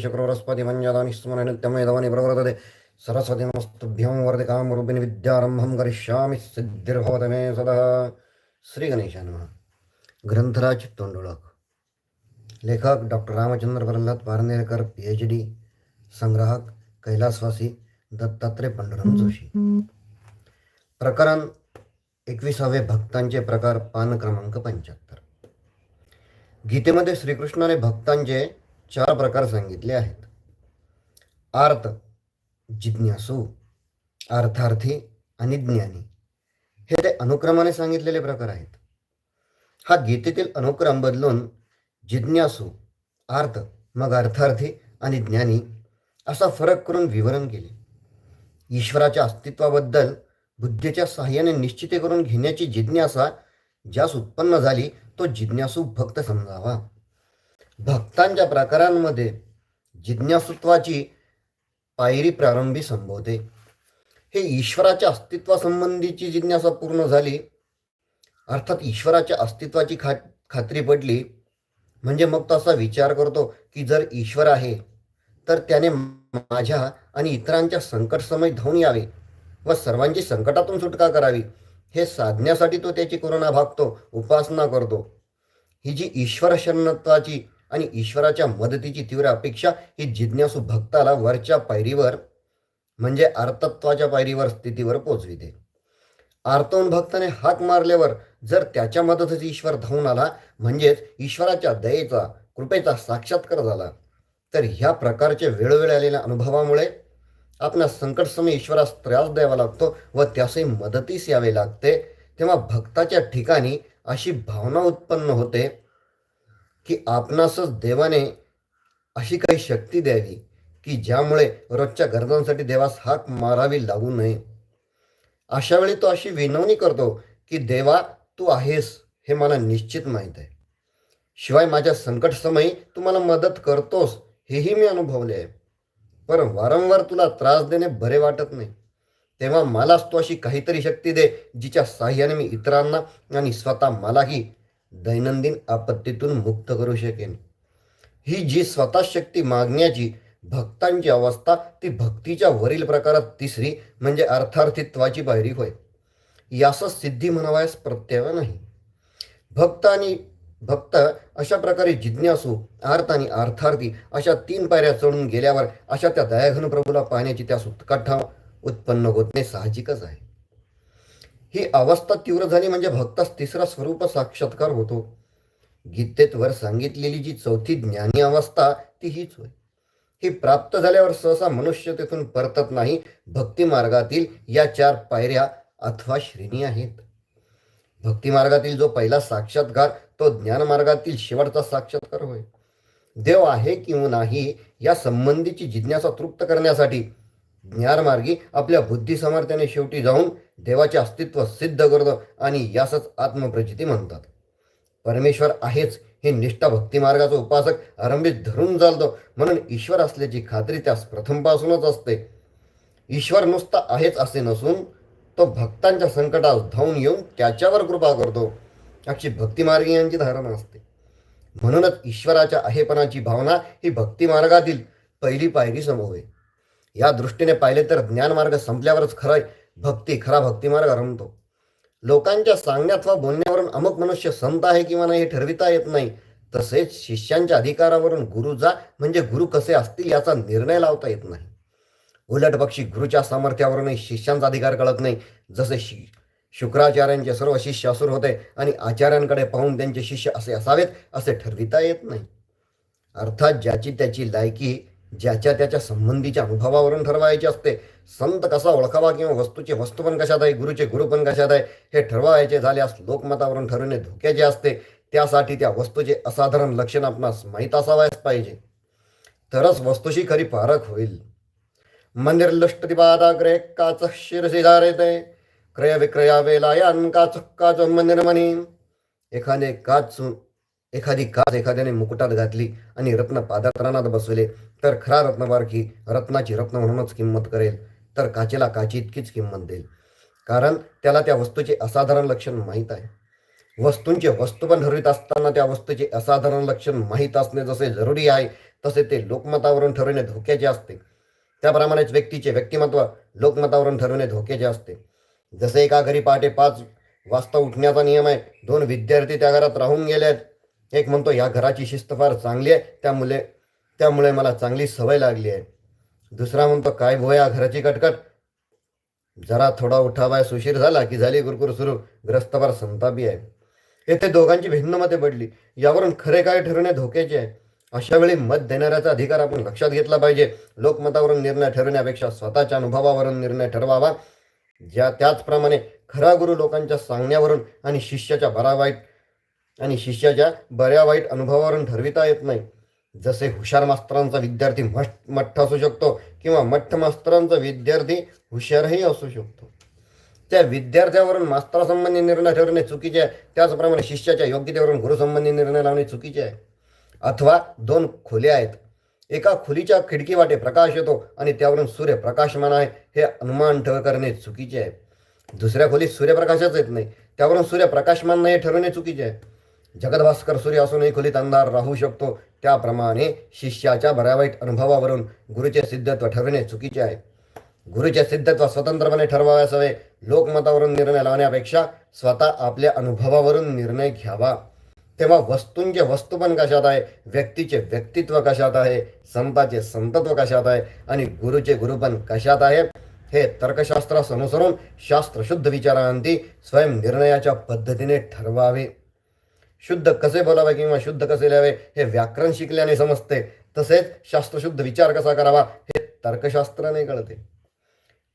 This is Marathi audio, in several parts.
शुक्रवरस्पति मञ्जदानि स्मरणित्यमेधवानि प्रवर्तते। सरस्वती नमस्तुभ्यं वरदे कामरूपिणि विद्यारंभं करिष्यामि सिद्धिर्भवत सदा। श्री गणेशाय नमः। ग्रंथराज तोंडोळक लेखक doctor Ramchandra Pralhad Parnerkar P H D संग्राहक कैलासवासी दत्तात्रय पंडुरंग जोशी। प्रकरण एकविसावे भक्तांचे प्रकार पान क्रमांक पंच्याहत्तर। गीतेमध्ये श्रीकृष्णाने भक्तांचे चार प्रकार सांगितले आहेत. आर्त जिज्ञासू अर्थार्थी आणि ज्ञानी. हे ते अनुक्रमाने सांगितलेले प्रकार आहेत. हा गीतेतील अनुक्रम बदलून जिज्ञासू आर्त मग अर्थार्थी आणि ज्ञानी असा फरक करून विवरण केले. ईश्वराच्या अस्तित्वाबद्दल बुद्धीच्या सहाय्याने निश्चिती करून घेण्याची जिज्ञासा ज्यास उत्पन्न झाली तो जिज्ञासू भक्त समजावा. भक्तांच्या प्रकारांमध्ये जिज्ञासुत्वाची पायरी प्रारंभी संभवते. हे ईश्वराच्या अस्तित्वासंबंधीची जिज्ञासा पूर्ण झाली अर्थात ईश्वराच्या अस्तित्वाची खा खात्री पडली म्हणजे मग तो असा विचार करतो की जर ईश्वर आहे तर त्याने माझ्या आणि इतरांच्या संकटसमय धावून यावे व सर्वांची संकटातून सुटका करावी. हे साधण्यासाठी तो त्याची करुणा भागतो उपासना करतो. ही जी ईश्वर शरणत्वाची आणि ईश्वराच्या मदतीची तीव्र अपेक्षा ही जिज्ञासू भक्ताला वरच्या पायरीवर म्हणजे आर्तत्वाच्या पायरीवर स्थितीवर पोचविते. आर्तवून भक्ताने हाक मारल्यावर जर त्याच्या मदतच ईश्वर धावून आला म्हणजेच ईश्वराच्या दयेचा कृपेचा साक्षात्कार झाला तर ह्या प्रकारचे वेळोवेळी आलेल्या अनुभवामुळे आपल्या संकटसमय ईश्वरास त्रास द्यावा लागतो व त्यासही मदतीस यावे लागते. तेव्हा भक्ताच्या ठिकाणी अशी भावना उत्पन्न होते. की आपणासच देवाने अशी काही शक्ती द्यावी की ज्यामुळे रोजच्या गरजांसाठी देवास हाक मारावी लागू नये. अशा वेळी तो अशी विनवणी करतो की देवा तू आहेस हे मला निश्चित माहीत आहे. शिवाय माझ्या संकटसमयी तू मला मदत करतोस हेही मी अनुभवले आहे. पण वारंवार तुला त्रास देणे बरे वाटत नाही. तेव्हा मलाच तू अशी काहीतरी शक्ती दे जिच्या साह्याने मी इतरांना आणि स्वतः मलाही दैनंदिन आपत्तीतून मुक्त करू शकेन. ही जी स्वतः शक्ती मागण्याची भक्तांची अवस्था ती भक्तीच्या वरील प्रकारात तिसरी म्हणजे अर्थार्थित्वाची पायरी होय. यासच सिद्धी म्हणावयास प्रत्यय नाही. भक्त आणि भक्त अशा प्रकारे जिज्ञासू अर्थ आणि अर्थार्थी अशा तीन पायऱ्या चढून गेल्यावर अशा त्या दयाघन प्रभूला पाहण्याची त्यास उत्कठा उत्पन्न होत नाही साहजिकच आहे. ही अवस्था तीव्र झाली म्हणजे भक्तास तिसरा स्वरूप साक्षात्कार होतो. गीतेत वर सांगितलेली जी चौथी ज्ञानी अवस्था ती हीच होय. ही प्राप्त झाल्यावर सहसा मनुष्य तेथून परतत नाही भक्ती मार्गातील या चार पायऱ्या अथवा श्रेणी आहेत. भक्ती मार्गातील जो पहिला साक्षात्कार तो ज्ञान मार्गातील शेवटचा साक्षात्कार होय. देव आहे किंवा नाही या संबंधीची जिज्ञासा तृप्त करण्यासाठी ज्ञानमार्गी आपल्या बुद्धी सामर्थ्याने शेवटी जाऊन देवाचे अस्तित्व सिद्ध करतो आणि यासच आत्मप्रचिती म्हणतात. परमेश्वर आहेच हे निष्ठा भक्तिमार्गाचा उपासक आरंभीत धरून चालतो म्हणून ईश्वर असल्याची खात्री त्यास प्रथमपासूनच असते. ईश्वर नुसता आहेच असे नसून तो भक्तांच्या संकटास धावून येऊन त्याच्यावर कृपा करतो अशी भक्तिमार्गी यांची धारणा असते. म्हणूनच ईश्वराच्या आहेपणाची भावना ही भक्तिमार्गातील पहिली पायरी समोर आहे. या दृष्टीने पाहिले तर ज्ञानमार्ग संपल्यावरच खरं भक्ती खरा भक्तिमार्ग रमतो. लोकांच्या सांगण्यात वा बोलण्यावरून अमुक मनुष्य संत आहे किंवा नाही हे ठरविता येत नाही. तसेच शिष्यांच्या अधिकारावरून गुरुजा म्हणजे गुरु कसे असतील याचा निर्णय लावता येत नाही. उलट पक्षी गुरुच्या सामर्थ्यावरूनही शिष्यांचा अधिकार कळत नाही. जसे शि शुक्राचार्यांचे सर्व शिष्य असुर होते आणि आचार्यांकडे पाहून त्यांचे शिष्य असे असावेत असे ठरविता येत नाही. अर्थात ज्याची त्याची लायकी ज्याच्या त्याच्या संबंधीच्या अनुभवावरून ठरवायची असते. संत कसा ओळखावा किंवा वस्तूचे वस्तू पण कशात आहे गुरुचे गुरु पण कशात आहे हे ठरवायचे झाल्यास लोकमतावरून ठरवणे धोक्याचे असते. त्यासाठी त्या वस्तूचे असाधारण लक्षण आपणास माहीत असावायच पाहिजे. तरच वस्तूशी खरी पारख होईल. मंदिर लष्टतिपादाग्रे काच शिरसी ते क्रय विक्रया वेलायान काच काच मंदिर म्हणी एखादे काच एखादी काच एखाद्याने मुकुटात घातली आणि रत्न पादत्राणात बसवले तर खरा रत्नबारखी रत्नाची रत्न म्हणूनच किंमत करेल तर काचेला काची इतकीच किंमत देईल. कारण त्याला त्या वस्तूचे असाधारण लक्षण माहीत आहे. वस्तूंचे वस्तू पण ठरवित असताना त्या वस्तूचे असाधारण लक्षण माहीत असणे जसे जरुरी आहे तसे ते लोकमतावरून ठरवणे धोक्याचे असते. त्याप्रमाणेच व्यक्तीचे व्यक्तिमत्व लोकमतावरून ठरवणे धोक्याचे असते. जसे एका घरी पहाटे पाच वाजता उठण्याचा नियम आहे दोन विद्यार्थी त्या घरात राहून गेले आहेत एक म्हणतो या घराची शिस्त फार चांगली आहे त्यामुळे त्यामुळे मला चांगली सवय लागली आहे. दुसरा म्हणतो काय भो या घराची कटकट? जरा थोडा उठावाय सुशीर झाला की झाली गुरकुर सुरू ग्रस्तभर संतापी आहे. येथे दोघांची भिन्न मते पडली. यावरून खरे काय ठरवणे धोक्याचे आहे? अशा वेळी मत देणाऱ्याचा अधिकार आपण लक्षात घेतला पाहिजे. लोकमतावरून निर्णय ठरवण्यापेक्षा स्वतःच्या अनुभवावरून निर्णय ठरवावा. ज्या त्याचप्रमाणे खरा गुरु लोकांच्या सांगण्यावरून आणि शिष्याच्या बरा वाईट आणि शिष्याच्या बऱ्या वाईट अनुभवावरून ठरविता येत नाही. जसे हुशार मास्तरांचा विद्यार्थी मठ मठ्ठ असू शकतो किंवा मठ्ठ मास्तरांचा विद्यार्थी हुशारही असू शकतो. त्या विद्यार्थ्यावरून मास्तरासंबंधी निर्णय ठरवणे चुकीचे आहे. त्याचप्रमाणे शिष्याच्या योग्यतेवरून गुरुसंबंधी निर्णय लावणे चुकीचे आहे. अथवा दोन खोल्या आहेत. एका खोलीच्या खिडकी वाटे प्रकाश येतो आणि त्यावरून सूर्य प्रकाशमान आहे. हे अनुमान ठेव करणे चुकीचे आहे. दुसऱ्या खोलीत सूर्यप्रकाशच येत नाही. त्यावरून सूर्य प्रकाशमान नाही हे ठरवणे चुकीचे आहे. जगदभास्कर सूर्य असूनही खोलीत अंधार राहू शकतो. त्याप्रमाणे शिष्याच्या बऱ्या वाईट अनुभवावरून गुरुचे सिद्धत्व ठरविणे चुकीचे आहे. गुरुचे सिद्धत्व स्वतंत्रपणे ठरवाव्यास हवे लोकमतावरून निर्णय लावण्यापेक्षा स्वतः आपल्या अनुभवावरून निर्णय घ्यावा. तेव्हा वस्तूंचे वस्तुपण कशात आहे? व्यक्तीचे व्यक्तित्व कशात आहे? संताचे संतत्व कशात आहे? आणि गुरुचे गुरुपण कशात आहे? हे तर्कशास्त्रास अनुसरून शास्त्रशुद्ध विचारांती स्वयं निर्णयाच्या पद्धतीने ठरवावे. शुद्ध कसे बोलावे किंवा शुद्ध कसे लिहावे हे व्याकरण शिकल्याने समजते. तसेच शास्त्रशुद्ध विचार कसा करावा हे तर्कशास्त्राने कळते.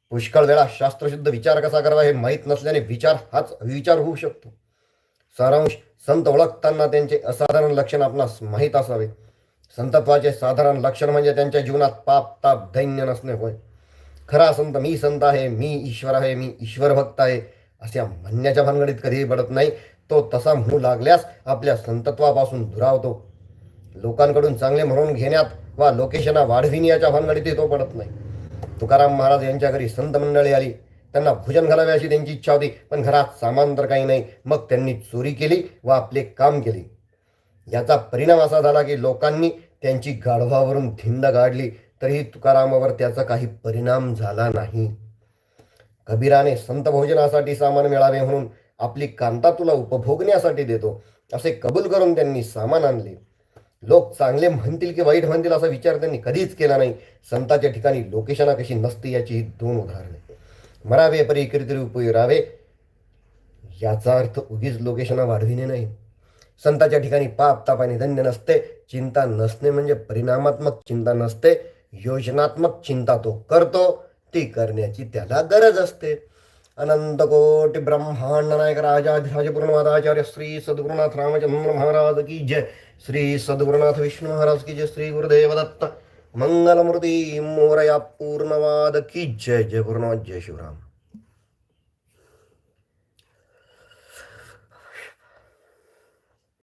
पुष्कळ वेळा शास्त्रशुद्ध विचार कसा करावा हे माहीत नसल्याने विचार हाच विचार होऊ शकतो. सारांश संत ओळखताना त्यांचे असाधारण लक्षण आपणास माहीत असावे. संतत्वाचे साधारण लक्षण म्हणजे त्यांच्या जीवनात पाप ताप दैन्य नसणे होय. खरा संत मी संत आहे मी ईश्वर आहे मी ईश्वर भक्त आहे अशा म्हणण्याच्या भानगडीत कधीही पडत नाही. तो तसा म्हणू लागल्यास आपल्या संतत्वापासून दुरावतो. लोकांकडून चांगले म्हणून घेण्यात वा लोकेशना वाढविण्याच्या भानगडीतही तो पडत नाही. तुकाराम महाराज यांच्या घरी संत मंडळी आली. त्यांना भोजन घालावे अशी त्यांची इच्छा होती पण घरात सामान तर काही नाही. मग त्यांनी चोरी केली व आपले काम केले. याचा परिणाम असा झाला की लोकांनी त्यांची गाढवावरून धिंड गाडली. तरीही तुकारामावर त्याचा काही परिणाम झाला नाही. कबीराने संत भोजनासाठी सामान मिळावे म्हणून आपली कांता तुला उपभोगण्यासाठी देतो असे कबूल करून त्यांनी सामान आणले. लोक चांगले म्हणतील की वाईट म्हणतील असा विचार त्यांनी कधीच केला नाही. संताच्या ठिकाणी लोकेशना कशी नसते याची ही दोन उदाहरणे. मरावे परी कीर्ती उपयोगी राहावे. याचा अर्थ उगीच लोकेशना वाढविणे नाही. संताच्या ठिकाणी पाप ताप आणि धन्य नसते. चिंता नसणे म्हणजे परिणामात्मक चिंता नसते. योजनात्मक चिंता तो करतो ती करण्याची त्याला गरज असते. अनंत कोटी ब्रह्मांड नायक राजाधिराज पूर्णवादाचार्य श्री सद्गुरुनाथ रामचंद्र महाराज की जय। श्री सद्गुरुनाथ विष्णू महाराज की जय। श्री गुरुदेव दत्त मंगलमूर्ती मोरया पूर्णवाद की जय। जय गुरुनाथ जय शिवराम।